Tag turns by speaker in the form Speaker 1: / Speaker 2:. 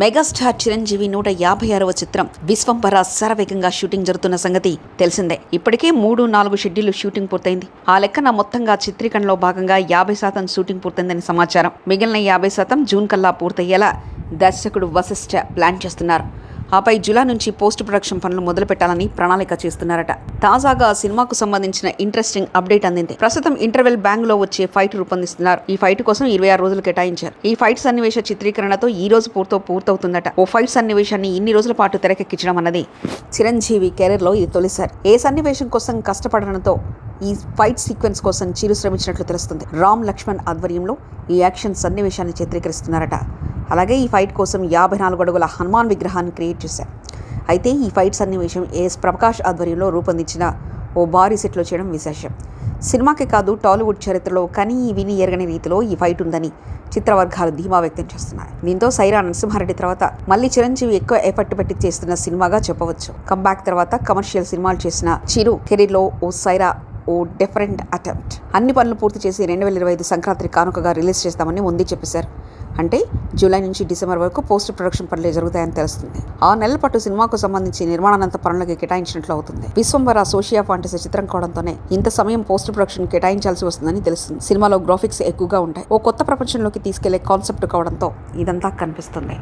Speaker 1: Megastar Chiranjeevi నూట యాభై ఆరవ చిత్రం విశ్వంపర శరవేగంగా షూటింగ్ జరుగుతున్న సంగతి తెలిసిందే. ఇప్పటికే మూడు నాలుగు షెడ్యూల్ షూటింగ్ పూర్తయింది. ఆ లెక్కన మొత్తంగా చిత్రీకరణలో భాగంగా యాభై శాతం షూటింగ్ పూర్తయిందని సమాచారం. మిగిలిన యాభై శాతం జూన్ కల్లా పూర్తయ్యేలా దర్శకుడు వశిష్ఠ ప్లాన్ చేస్తున్నారు. ఆపై జులై నుంచి పోస్ట్ ప్రొడక్షన్ పనులు మొదలు పెట్టాలని ప్రణాళిక చేస్తున్నారట. తాజాగా ఆ సినిమాకు సంబంధించిన ఇంట్రెస్టింగ్ అప్డేట్ అందింది. ప్రస్తుతం ఇంటర్వెల్ బ్యాంగ్లో వచ్చే ఫైట్ రూపొందిస్తున్నారు. ఈ ఫైట్ కోసం ఇరవై ఆరు రోజులు కేటాయించారు. ఈ ఫైట్ సన్నివేశ చిత్రీకరణతో ఈ రోజు పూర్తో పూర్తవుతుందట. ఓ ఫైట్ సన్నివేశాన్ని ఇన్ని రోజుల పాటు తెరకెక్కించడం అన్నది చిరంజీవి కెరీర్లో ఇది తొలిసారి. ఏ సన్నివేశం కోసం కష్టపడడంతో ఈ ఫైట్ సీక్వెన్స్ కోసం చిరు శ్రమించినట్లు తెలుస్తుంది. రామ్ లక్ష్మణ్ ఆధ్వర్యంలో ఈ యాక్షన్ సన్నివేశాన్ని చిత్రీకరిస్తున్నారట. అలాగే ఈ ఫైట్ కోసం యాభై నాలుగు అడుగుల హనుమాన్ విగ్రహాన్ని క్రియేట్ చేశారు. అయితే ఈ ఫైట్ సన్నివేశం ఏఎస్ ప్రకాష్ ఆధ్వర్యంలో రూపొందించిన ఓ భారీ సెట్లో చేయడం విశేషం. సినిమాకే కాదు టాలీవుడ్ చరిత్రలో కనీ విని ఎరగని రీతిలో ఈ ఫైట్ ఉందని చిత్రవర్గాలు ధీమా వ్యక్తం చేస్తున్నాయి. దీంతో సైరా నరసింహారెడ్డి తర్వాత మళ్ళీ చిరంజీవి ఎక్కువ ఎఫర్ట్ పెట్టి చేస్తున్న సినిమాగా చెప్పవచ్చు. కంబ్యాక్ తర్వాత కమర్షియల్ సినిమాలు చేసిన చిరు కెరీర్లో ఓ సైరా ఓ డిఫరెంట్ అటెంప్ట్. అన్ని పనులు పూర్తి చేసి రెండు వేల ఇరవై ఐదు సంక్రాంతి కానుకగా రిలీజ్ చేస్తామని ముందే చెప్పేశారు. అంటే జూలై నుంచి డిసెంబర్ వరకు పోస్ట్ ప్రొడక్షన్ పనులు జరుగుతాయని తెలుస్తుంది. ఆ నెలల పాటు సినిమాకు సంబంధించి నిర్మాణానంత పనులకి కేటాయించినట్లు అవుతుంది. విశ్వంబర సోషియా ఫాంటసీ చిత్రం కావడంతోనే ఇంత సమయం పోస్ట్ ప్రొడక్షన్ కేటాయించాల్సి వస్తుందని తెలుస్తుంది. సినిమాలో గ్రాఫిక్స్ ఎక్కువగా ఉంటాయి. ఓ కొత్త ప్రపంచంలోకి తీసుకెళ్ళే కాన్సెప్ట్ కావడంతో ఇదంతా కనిపిస్తుంది.